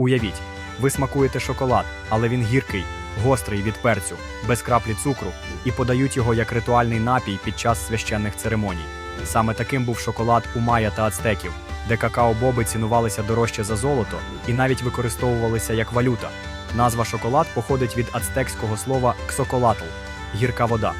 Уявіть, ви смакуєте шоколад, але він гіркий, гострий від перцю, без краплі цукру, і подають його як ритуальний напій під час священних церемоній. Саме таким був шоколад у майя та ацтеків, де какао-боби цінувалися дорожче за золото і навіть використовувалися як валюта. Назва шоколад походить від ацтекського слова ксоколатл гірка вода.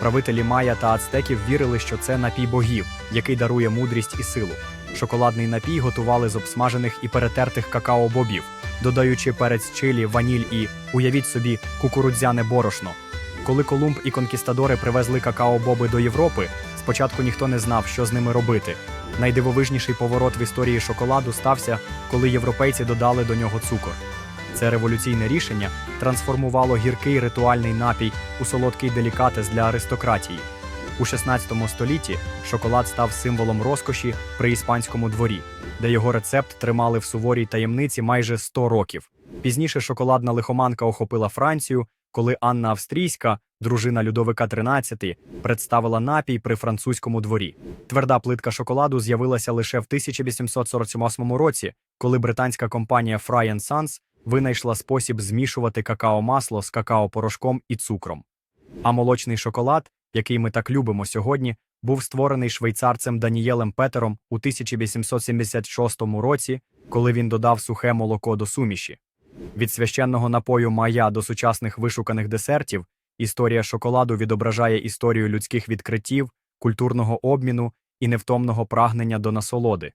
Правителі майя та ацтеків вірили, що це напій богів, який дарує мудрість і силу. Шоколадний напій готували з обсмажених і перетертих какао-бобів, додаючи перець чилі, ваніль і, уявіть собі, кукурудзяне борошно. Коли Колумб і конкістадори привезли какао-боби до Європи, спочатку ніхто не знав, що з ними робити. Найдивовижніший поворот в історії шоколаду стався, коли європейці додали до нього цукор. Це революційне рішення трансформувало гіркий ритуальний напій у солодкий делікатес для аристократії. У 16 столітті шоколад став символом розкоші при іспанському дворі, де його рецепт тримали в суворій таємниці майже 100 років. Пізніше шоколадна лихоманка охопила Францію, коли Анна Австрійська, дружина Людовика XIII, представила напій при французькому дворі. Тверда плитка шоколаду з'явилася лише в 1848 році, коли британська компанія Fry Sons винайшла спосіб змішувати какао-масло з какао-порошком і цукром. А молочний шоколад, який ми так любимо сьогодні, був створений швейцарцем Данієлем Петером у 1876 році, коли він додав сухе молоко до суміші. Від священного напою мая до сучасних вишуканих десертів історія шоколаду відображає історію людських відкриттів, культурного обміну і невтомного прагнення до насолоди.